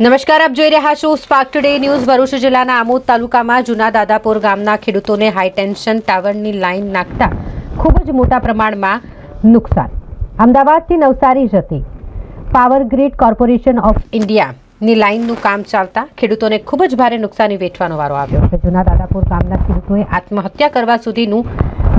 નમસ્કાર, આપ જોઈ રહ્યા છો સ્પાર્ક ટુડે ન્યૂઝ ભરૂચ જિલ્લાના આમોદ તાલુકામાં જૂના દાદાપુર ગામના ખેડૂતોને હાઈ ટેન્શન ટાવરની લાઇન નાખતા ખૂબ જ મોટા પ્રમાણમાં નુકસાન. અમદાવાદથી નવસારી જતી પાવર ગ્રીડ કોર્પોરેશન ઓફ ઇન્ડિયાની લાઇનનું કામ ચાલતા ખેડૂતોને ખૂબ જ ભારે નુકસાની વેઠવાનો વારો આવ્યો. છે જૂના દાદાપુર ગામના ખેડૂતોએ આત્મહત્યા કરવા સુધીનું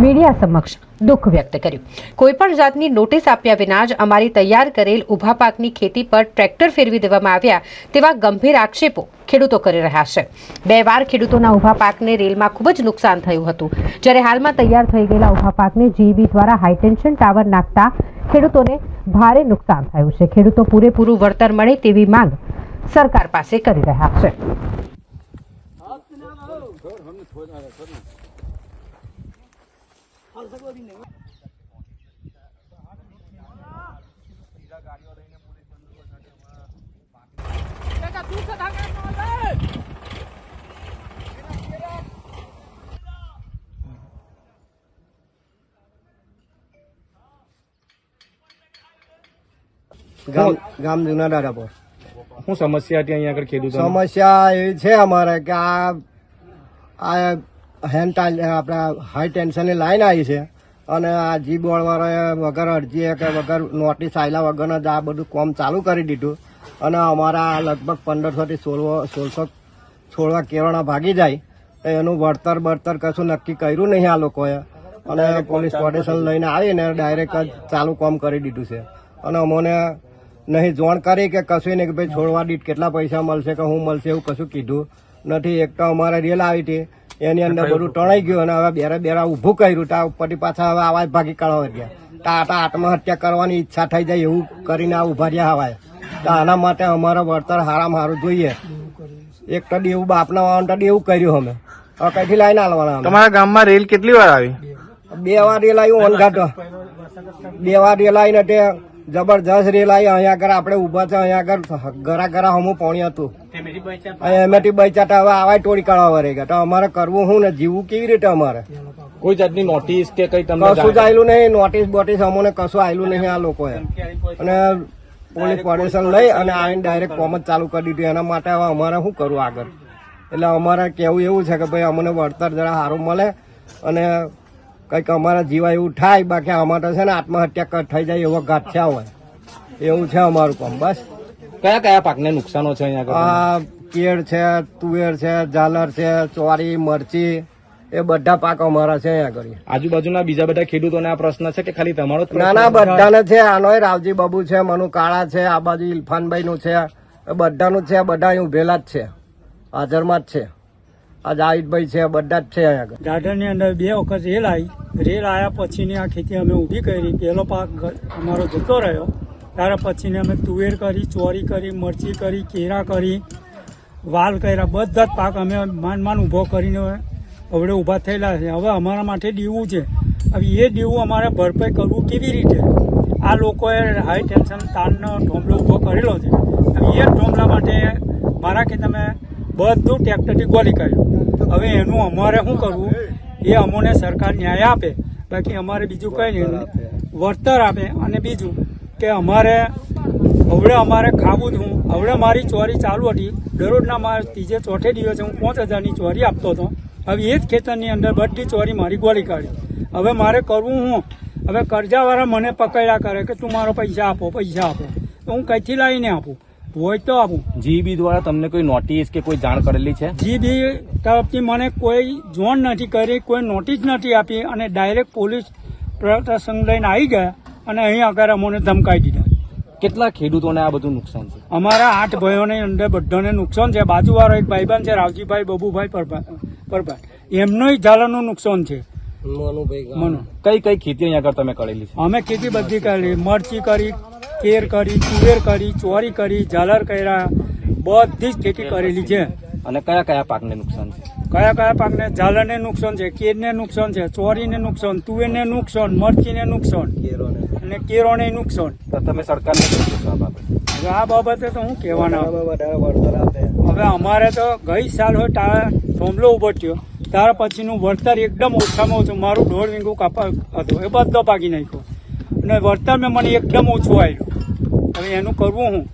મીડિયા સમક્ષ દુઃખ વ્યક્ત કર્યું. કોઈપણ જાતની નોટિસ આપ્યા વિના જ અમારી તૈયાર કરેલ ઊભા પાકની ખેતી પર ટ્રેક્ટર ફેરવી દેવામાં આવ્યા તેવા ગંભીર આક્ષેપો ખેડૂતો કરી રહ્યા છે. બે વાર ખેડૂતોના ઊભા પાકને રેલમાં ખૂબ જ નુકસાન થયું હતું. જ્યારે હાલમાં તૈયાર થઈ ગયેલા ઊભા પાકને જીઈબી દ્વારા હાઈટેન્શન ટાવર નાખતા ખેડૂતોને ભારે નુકસાન થયું છે. ખેડૂતો પૂરેપૂરું વળતર મળે તેવી માંગ સરકાર પાસે કરી રહ્યા છે. ગામ ગામ જૂના દાદાપુર શું સમસ્યા હતી અહીંયા આગળ ખેડૂતો સમસ્યા એવી છે અમારે કે આ આ હેન્ડ આપણા હાઈ ટેન્શનની લાઈન આવી છે. અને આ જી બોર્ડવાળાએ વગર અરજી કે વગર નોટિસ આવેલા વગર જ આ બધું કામ ચાલુ કરી દીધું. અને અમારા લગભગ પંદરસોથી સોળવો સોળસો છોડવા કેરણા ભાગી જાય. એનું વળતર બળતર કશું નક્કી કર્યું નહીં આ લોકોએ. અને પોલીસ પ્રોટેક્શન લઈને આવીને ડાયરેક્ટ જ ચાલુ કામ કરી દીધું છે. અને અમોને નહીં જોણ કરી કે કશું નહીં કે ભાઈ છોડવા દીઠ કેટલા પૈસા મળશે કે હું મળશે એવું કશું કીધું નથી. એક તો અમારે રેલ આવી હતી. એની અંદર બધું ટણાઈ ગયું અને હવે બેરા બેરા ઊભું કર્યું તા ઉપરથી પાછા હવે આવાજ ભાગી કાઢવા ગયા તા તા આત્મહત્યા કરવાની ઈચ્છા થઈ જાય એવું કરીને આ ઊભા રહ્યા હવાય તો આના માટે અમારે વળતર હારામાં હારું જોઈએ. એક તો દેવું બાપના વાળા તો દેવું કર્યું અમે. હવે કઈથી લાઈને હાલવાના? તમારા ગામમાં રેલ કેટલી વાર આવી? બે વાર રેલ આવી ઓનઘાટો બે વાર રેલ આવીને તે જબરજસ્ત રેલ આવી. અહીંયા આગળ આપણે ઊભા છે અહીંયા આગળ ગરા ગરા હમું પાણી હતું. એમાંથી બચાટા હવે આવા ટોળી કાઢવા વરે ગયા તો અમારે કરવું શું ને જીવવું કેવી રીતે અમારે? કોઈ જાતની નોટિસ કે કઈ તમને કશું આવેલું નહીં નોટિસ બોટિસ અમને કશું આવેલું નહીં આ લોકોએ. અને પોલીસ પરમિશન લઈ અને આવીને ડાયરેક્ટ કોમ જ ચાલુ કરી દીધું. એના માટે હવે અમારે શું કરવું આગળ? એટલે અમારે કેવું એવું છે કે ભાઈ અમને વળતર જરા સારું મળે અને કંઈક અમારા જીવા એવું થાય બાકી અમારે તો છે ને આત્મહત્યા કર થઈ જાય એવો ગાંઠ્યા હોય એવું છે અમારું કામ બસ. કયા કયા પાકને નુકસાનો છે અહીંયા આ કેળ છે તુવેર છે ઝાલર છે ચોરી મરચી એ બધા પાક અમારા છે અહીંયા આગળ. આજુબાજુના બીજા બધા ખેડૂતોને આ પ્રશ્ન છે કે ખાલી તમારો? નાના બધાને છે આનોય રાવજી બાબુ છે મનુ કાળા છે આ બાજુ ઇરફાનભાઈ નું છે એ બધાનું છે બધા અહીં ઉભેલા જ છે હાજરમાં જ છે. આ જાહિદભાઈ છે બધા જ છે અહીંયા ગાર્ડનની અંદર બે વખત રેલ આવી રેલ આવ્યા પછીની આ ખેતી અમે ઊભી કરી. પહેલો પાક અમારો જતો રહ્યો. ત્યાર પછીને અમે તુવેર કરી ચોરી કરી મરચી કરી કેરા કરી વાલ કર્યા બધા જ પાક અમે માન માન ઊભો કરીને હવે ઊભા થયેલા છે. હવે અમારા માટે દીવું છે. હવે એ દીવું અમારે ભરપાઈ કરવું કેવી રીતે? આ લોકોએ હાઈ ટેન્શન તારનો ઢોમલો ઊભો કરેલો છે. હવે એ ઢોમલા માટે મારા કે તમે બધું ટ્રેક્ટરથી ગોલી કાઢ્યું. હવે એનું અમારે શું કરવું? એ અમોને સરકાર ન્યાય આપે. બાકી અમારે બીજું કંઈ નહીં. વળતર આપે અને બીજું કે અમારે હવે અમારે ખાવું જ હું. હવે મારી ચોરી ચાલુ હતી. દરરોજના મારે ત્રીજે ચોથે દિવસે હું પાંચ હજારની ચોરી આપતો હતો. હવે એ જ ખેતરની અંદર બધી ચોરી મારી ગોળી કાઢી. હવે મારે કરવું હું? હવે કરજાવાળા મને પકડ્યા કરે કે તું મારો પૈસા આપો પૈસા આપો. તો હું કઈથી લાવીને આપું? હોય તો આપું. જીબી દ્વારા તમને કોઈ નોટિસ કે કોઈ જાણ કરેલી છે? જીબી તરફથી મને કોઈ જોણ નથી કરી કોઈ નોટિસ નથી આપી અને ડાયરેક્ટ પોલીસ પ્રશાસન લઈને આવી ગયા. અને અહીં આગળ અમોને ધમકાઈ દીધા. કેટલા ખેડૂતોને આ બધું નુકસાન છે? અમારા આઠ ભાઈઓને અંદર બધાને નુકસાન છે. બાજુવાળો એક ભાઈબંધ છે રાવજીભાઈ બબુભાઈ પરભા પરભાઈ. એમનોય ઝાલાનું નુકસાન છે. મનુભાઈ કઈ કઈ ખેતી અહીંયા આગળ તમે કરેલી છે? અમે ખેતી બધી કરેલી મરચી કરી કેર કરી તુવેર કરી ચોરી કરી ઝાલર કર્યા. બધી જ ખેતી કરેલી છે. અને કયા કયા પાકને નુકસાન છે? કયા કયા પાકને? ઝાલરને નુકસાન છે કેરને નુકસાન છે ચોરીને નુકસાન તુવેરને નુકસાન મરચીને નુકસાન. અને કેરોને નુકસાન. તો તમે સરકારને આ બાબતે? હવે આ બાબતે તો હું કહેવાના. હવે અમારે તો ગઈ સાલ હોય તારા થોમલો ઊભો થયો. ત્યાર પછીનું વળતર એકદમ ઓછામાં ઓછું મારું દોઢ વીંગું કાપા હતું. એ બધો પાકી નાખ્યો. અને વળતર મેં મને એકદમ ઓછું આવ્યું હવે એનું કરવું હું?